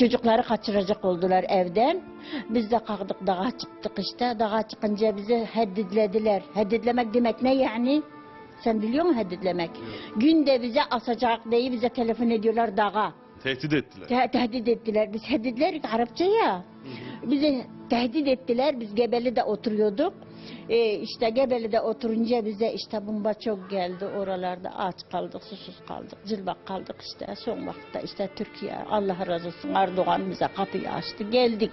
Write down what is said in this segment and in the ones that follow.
Çocukları kaçıracak oldular evden. Biz de kalktık dağa çıktık işte. Dağa çıkınca bizi heddidlediler. Heddidlemek demek ne yani? Sen biliyor musun heddidlemek? Günde bize asacak diye bize telefon ediyorlar dağa. Tehdit ettiler. Te- tehdit ettiler. Biz tehditler Arapça ya. Bizi tehdit ettiler. Biz Gebeli'de oturuyorduk. Ee, işte Gebeli'de oturunca bize işte bomba çok geldi. Oralarda aç kaldık, susuz kaldık, cılbak kaldık işte. Son vakitte işte Türkiye Allah razı olsun Erdoğan bize kapıyı açtı. Geldik.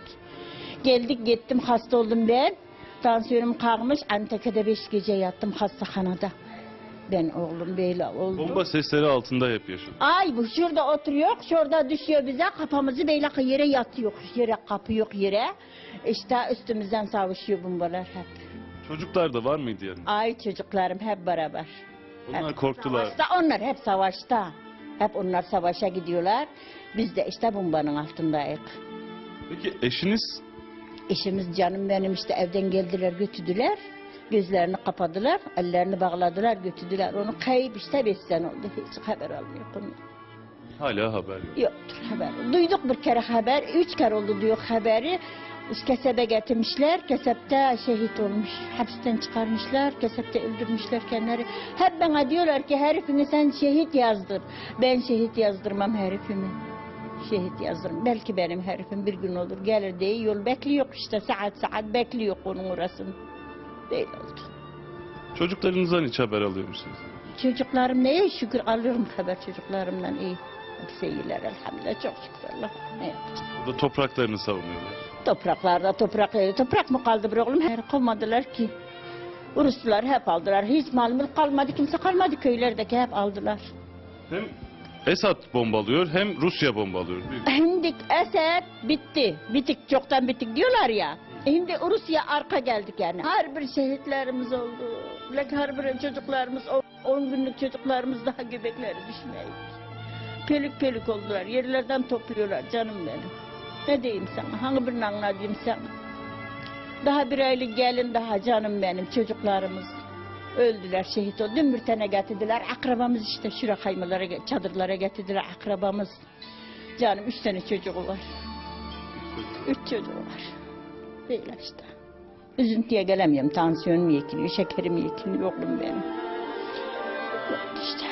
Geldik gittim hasta oldum ben. Tansiyonum kalkmış. Antakya'da beş gece yattım hastahanada. Ben oğlum böyle oldu. Bomba sesleri altında hep yaşadı. Ay bu şurada oturuyor, şurada düşüyor bize, kafamızı böyle yere yatıyor, yere kapı yok yere. İşte üstümüzden savuşuyor bombalar hep. Çocuklar da var mıydı yanında? Ay çocuklarım hep beraber. Onlar Hep korktular. Savaşta onlar hep savaşta. Hep onlar savaşa gidiyorlar. Biz de işte bombanın altındayız. Peki eşiniz Eşimiz canım benim işte evden geldiler götürdüler. Gözlerini kapadılar, ellerini bağladılar, götürdüler. Onu kayıp işte beş sene oldu. Hiç haber almıyor konu. hala haber yok. Yoktur haber. Duyduk bir kere haber. Üç kere oldu diyor haberi. Kesebe getirmişler. Kesepte şehit olmuş. Hapisten çıkarmışlar. Kesepte öldürmüşler kendileri. Hep bana diyorlar ki herifini sen şehit yazdır. Ben şehit yazdırmam herifimi. Şehit yazdırmam. Belki benim herifim bir gün olur gelir diye yol bekliyor işte. Saat saat bekliyor onun orasını. Böyle oldu. Çocuklarınızdan hiç haber alıyor musunuz? Çocuklarım neye şükür alıyorum haber çocuklarımdan iyi. Hepsi iyiler elhamdülillah çok şükür Allah. Yapacağım? Burada topraklarını savunuyorlar. Topraklarda toprak e, toprak mı kaldı bir oğlum? Her kovmadılar ki. Ruslar hep aldılar. Hiç mal mülk kalmadı. Kimse kalmadı köylerdeki hep aldılar. Hem Esad bombalıyor hem Rusya bombalıyor. Bir- Şimdi Esed bitti. Bitik çoktan bitik diyorlar ya. Şimdi Rusya arka geldik yani. Her bir şehitlerimiz oldu. Lakin Her bir çocuklarımız, 10 günlük çocuklarımız daha göbekleri düşmeyi. Pölük pölük oldular. Yerlerden topluyorlar canım benim. Ne diyeyim sana? Hangi birini anlatayım sana? Daha bir aylık gelin daha canım benim çocuklarımız. Öldüler şehit oldu. Dün bir tane getirdiler. Akrabamız işte şura kaymalara, çadırlara getirdiler akrabamız. Canım üç tane çocuğu var. Üç çocuğu var. Böyle işte. Üzüntüye gelemiyorum. Tansiyonum yekiliyor, şekerim yekiliyor oğlum benim. Böyle işte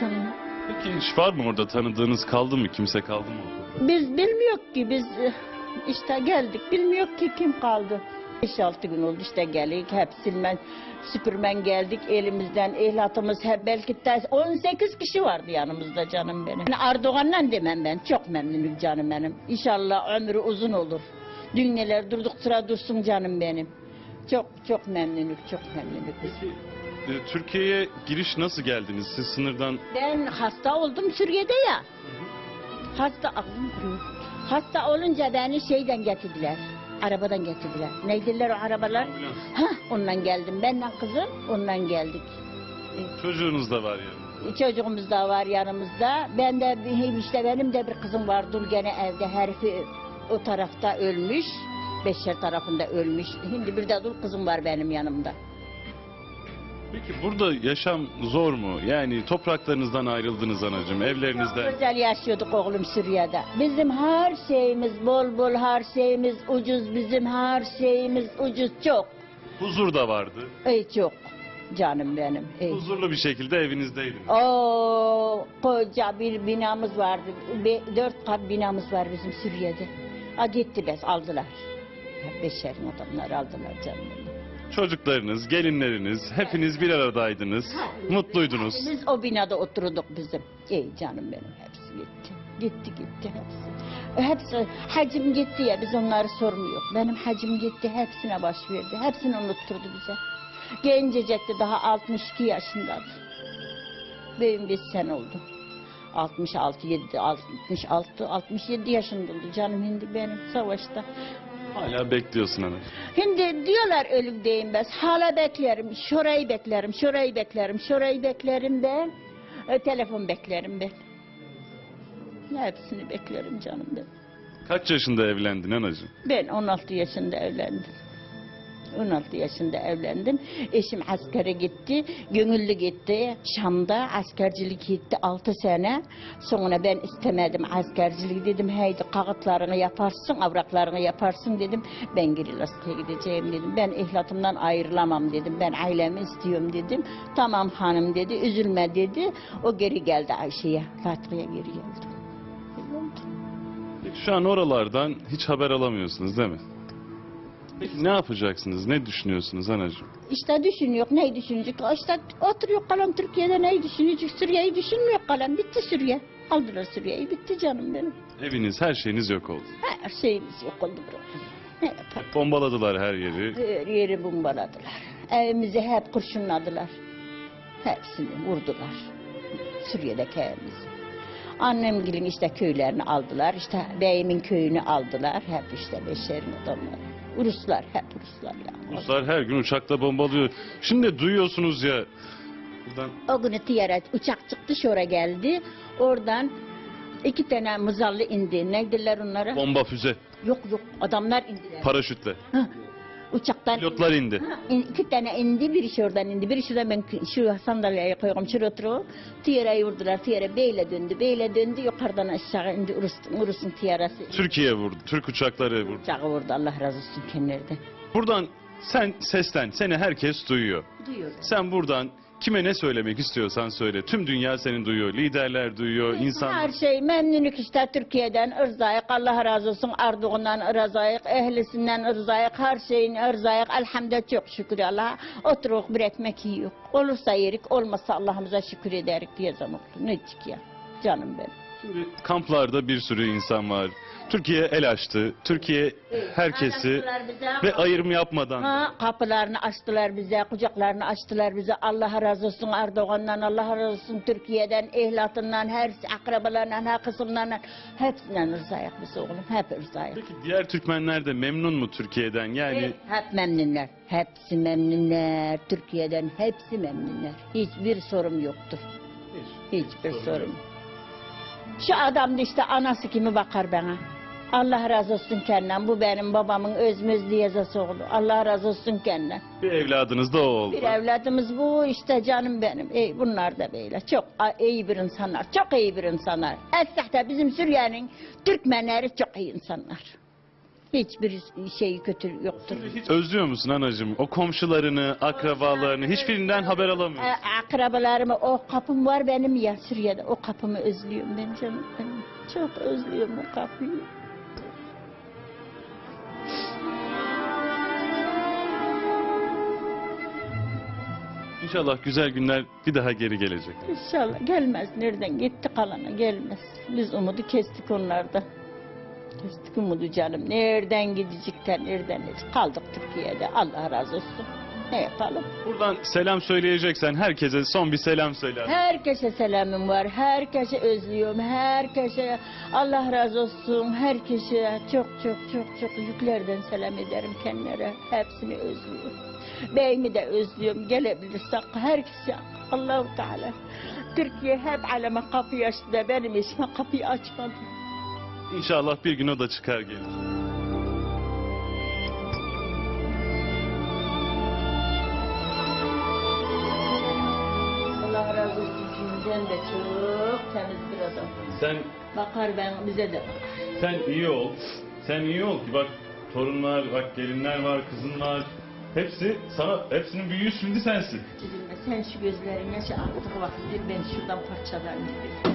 canım. Peki hiç var mı orada tanıdığınız kaldı mı? Kimse kaldı mı? Biz bilmiyor ki biz eh, işte geldik. Bilmiyor ki kim kaldı. 5-6 gün oldu işte geldik. Hep silmen, süpürmen geldik elimizden. Ehlatımız hep belki de 18 kişi vardı yanımızda canım benim. Yani Erdoğan'la demem ben. Çok memnunum canım benim. İnşallah ömrü uzun olur. Dünyalar durduk sıra dursun canım benim. Çok çok memnunum, çok memnunum. Peki e, Türkiye'ye giriş nasıl geldiniz? Siz sınırdan Ben hasta oldum Suriye'de ya. Hasta aklım kuruyor. Hasta olunca beni şeyden getirdiler. Arabadan getirdiler. Neydiler o arabalar? Ha, ondan geldim. Benle kızım ondan geldik. çocuğunuz da var yani. Çocuğumuz da var yanımızda. Ben de işte benim de bir kızım var dul gene evde herifi o tarafta ölmüş. Beşer tarafında ölmüş. Şimdi bir de dul kızım var benim yanımda. Peki burada yaşam zor mu? Yani topraklarınızdan ayrıldınız anacığım, evlerinizden. Güzel yaşıyorduk oğlum Suriye'de. Bizim her şeyimiz bol bol, her şeyimiz ucuz, bizim her şeyimiz ucuz çok. Huzur da vardı. Ey çok canım benim. Ey. Huzurlu bir şekilde evinizdeydiniz. O koca bir binamız vardı. Be- dört kat binamız var bizim Suriye'de. Gitti bes aldılar. Beşerin adamlar aldılar benim. Çocuklarınız, gelinleriniz, hepiniz bir aradaydınız. Mutluydunuz. Biz o binada oturduk bizim. Ey canım benim hepsi gitti. Gitti gitti hepsi. Hepsi hacim gitti ya biz onları sormuyor. Benim hacim gitti hepsine baş verdi. Hepsini unutturdu bize. Gencecekti daha 62 yaşındadır. Benim bir sene oldu. 66, 7, 66, 67 yaşında oldu canım hindi benim savaşta. Hala bekliyorsun ana. Şimdi diyorlar ölüm deyin bes. Hala beklerim. Şurayı beklerim, şurayı beklerim, şurayı beklerim ben. E, telefon beklerim ben. Hepsini beklerim canım ben. Kaç yaşında evlendin anacığım? Ben 16 yaşında evlendim. 16 yaşında evlendim. Eşim askere gitti. Gönüllü gitti. Şam'da askercilik gitti 6 sene. Sonra ben istemedim askercilik dedim. Haydi kağıtlarını yaparsın, avraklarını yaparsın dedim. Ben Girilas'ta gideceğim dedim. Ben ehlatımdan ayrılamam dedim. Ben ailemi istiyorum dedim. Tamam hanım dedi. Üzülme dedi. O geri geldi Ayşe'ye. Fatih'e geri geldi. Şu an oralardan hiç haber alamıyorsunuz değil mi? Peki ne yapacaksınız? Ne düşünüyorsunuz anacığım? İşte düşünüyor, neyi düşünecek? İşte oturuyor kalan Türkiye'de neyi düşünecek? Suriye'yi düşünmüyor kalan. Bitti Suriye. Aldılar Suriye'yi. Bitti canım benim. Eviniz, her şeyiniz yok oldu. Her şeyimiz yok oldu bro. Ne yapalım? Bombaladılar her yeri. Her yeri bombaladılar. Evimizi hep kurşunladılar. Hepsini vurdular. Suriye'deki evimizi. Annem gelin işte köylerini aldılar. İşte beyimin köyünü aldılar. Hep işte beşerin adamları. Ruslar, hep Ruslar ya. Ruslar her gün uçakla bombalıyor. Şimdi duyuyorsunuz ya. Buradan O günü tiyaret uçak çıktı şora geldi. Oradan iki tane mızallı indi. Neydiler onlara? bomba füze, Yok yok adamlar indiler. paraşütle. Hah, Uçaktan Pilotlar indi. İn- iki tane indi, biri şuradan indi, biri şuradan ben şu sandalyeye koyuyorum, şuraya oturuyorum. Tiyarayı vurdular, tiyara beyle döndü, beyle döndü, yukarıdan aşağı indi, Urus'un, Urus'un tiyarası. Türkiye vurdu. Türk uçakları vurdu. Uçağı vurdu, Allah razı olsun kendilerden. Buradan sen seslen. Seni herkes duyuyor. Duyuyor. Sen buradan kime ne söylemek istiyorsan söyle. Tüm dünya seni duyuyor. Liderler duyuyor. insan. Her şey memnunluk işte Türkiye'den ırzayık Allah razı olsun Erdoğan'dan ırzayık ehlisinden ırzayık her şeyin ırzayık elhamdülillah çok şükür Allah'a oturuk bir ekmek yiyor olursa yerik olmazsa Allah'ımıza şükür ederik diye zaman ne diyecek ya canım benim. Şimdi kamplarda bir sürü insan var. Türkiye el açtı. Türkiye herkesi ve ayrım yapmadan. Ha, kapılarını açtılar bize, kucaklarını açtılar bize. Allah razı olsun Erdoğan'dan, Allah razı olsun Türkiye'den, ehlatından, her akrabalarından, her kısımlarından. Hepsinden rızayık biz oğlum, hep rızayık. Peki diğer Türkmenler de memnun mu Türkiye'den? Yani Hep memnunlar. Hepsi memnunlar. Türkiye'den hepsi memnunlar. Hiçbir sorun yoktur. Hiçbir yok. Şu adam da işte anası kimi bakar bana. Allah razı olsun kendinden. Bu benim babamın özmüz diyezesi oldu. Allah razı olsun kendinden. bir evladınız da o oldu. Bir evladımız bu işte canım benim. Ey, bunlar da böyle. Çok iyi bir insanlar. Çok iyi bir insanlar. Esnafta bizim Suriye'nin Türkmenleri çok iyi insanlar. Hiçbir şey kötü yoktur. Hiç özlüyor musun anacığım? O komşularını, akrabalarını hiçbirinden haber alamıyorsun. A- akrabalarımı o kapım var benim ya Suriye'de o kapımı özlüyorum ben canım benim. Çok özlüyorum o kapıyı. İnşallah güzel günler bir daha geri gelecek. İnşallah gelmez. Nereden gitti kalana gelmez. Biz umudu kestik onlarda. Kestik umudu canım. Nereden gidecekler, nereden gidecek? Kaldık Türkiye'de. Allah razı olsun. Ne yapalım? Buradan selam söyleyeceksen herkese son bir selam söyle. Herkese selamım var. Herkese özlüyorum. Herkese Allah razı olsun. Herkese çok çok çok çok yüklerden selam ederim kendilerine. Hepsini özlüyorum. Beyimi de özlüyorum. Gelebilirsek herkese Allahu Teala. Türkiye hep aleme kapıyı açtı da benim işime kapıyı açmadı. İnşallah bir gün o da çıkar gelir. Allah razı olsun sizden de çok temiz bir adam. Sen Bakar ben bize de bakar. sen iyi ol. Sen iyi ol ki bak torunlar, bak gelinler var, kızın var. Hepsi sana hepsinin büyüğü şimdi sensin. Üzülme sen şu gözlerine şu artık vakittir ben şuradan parçalarını bir.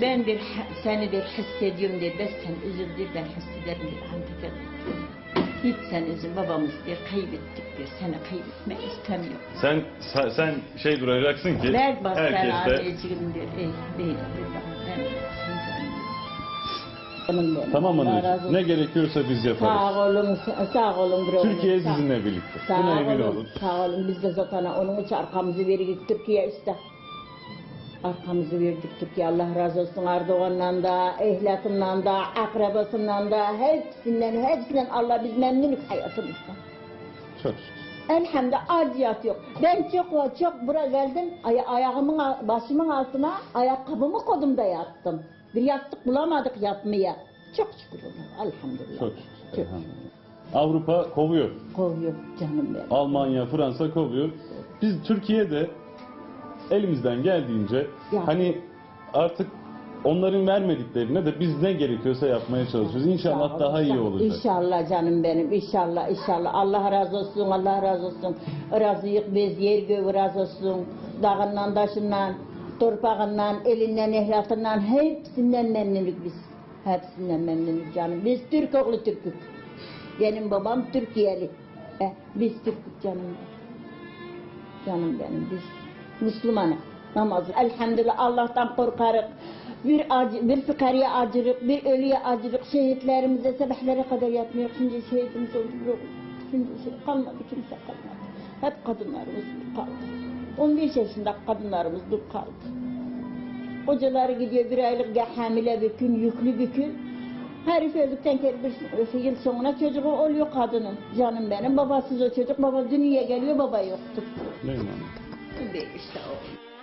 Ben bir seni bir hissediyorum diye bes sen üzüldür ben hissederim diye antika. Hiç sen üzül babamız bir kaybettik bir seni kaybetmek istemiyorum. Sen sen, şey duracaksın ki Ver bak sen anneciğim der. Ey değil bir benim. tamam Allah razı anneciğim olsun. ne gerekiyorsa biz yaparız. Sağ olun, sağ olun. oğlum, Türkiye sağ- sizinle birlikte. Sağ Buna emin olun, sağ olun. Biz de zaten onun için arkamızı verdik Türkiye işte. Arkamızı verdik Türkiye. Allah razı olsun Erdoğan'dan da, ehlatından da, akrabasından da, hepsinden, hepsinden Allah biz memnunuz hayatımızdan. Çok şükür. Elhamdülillah aciyat yok. Ben çok çok buraya geldim. Ay ayağımın başımın altına ayakkabımı koydum da yattım. Bir yastık bulamadık yatmaya. Çok şükür Allah'a. Elhamdülillah. Çok şükür. Elhamdülillah. Avrupa kovuyor. Kovuyor canım benim. Almanya, Fransa kovuyor. Biz Türkiye'de elimizden geldiğince Ya. hani artık onların vermediklerine de biz ne gerekiyorsa yapmaya çalışıyoruz. İnşallah ol, daha iyi olacak. İnşallah canım benim, inşallah, inşallah. Allah razı olsun, Allah razı olsun. Razıyık biz, yer göğü razı olsun. Dağından, taşından, torpağından, elinden, ehlatından, hepsinden memnunuz biz. Hepsinden memnunuz canım. Biz Türk oğlu Türk'ük. Benim babam Türkiye'li. E, biz Türk'ük canım. Canım benim, biz Müslümanız. Namaz. Elhamdülillah Allah'tan korkarız. Bir, acı, bir fıkarıya acırık, bir ölüye acırık. Şehitlerimize sebehlere kadar yatmıyor. Şimdi şehitimiz oldu. Şimdi şey kalmadı, kimse kalmadı. Hep kadınlarımız kaldı. 15 yaşında kadınlarımız dur kaldı. Kocaları gidiyor bir aylık ya hamile bir gün, yüklü bir gün. Herif öldükten bir yıl sonra çocuğu oluyor kadının. Canım benim babasız o çocuk. Baba dünyaya geliyor baba yoktu. Değil mi? Böyle işte o.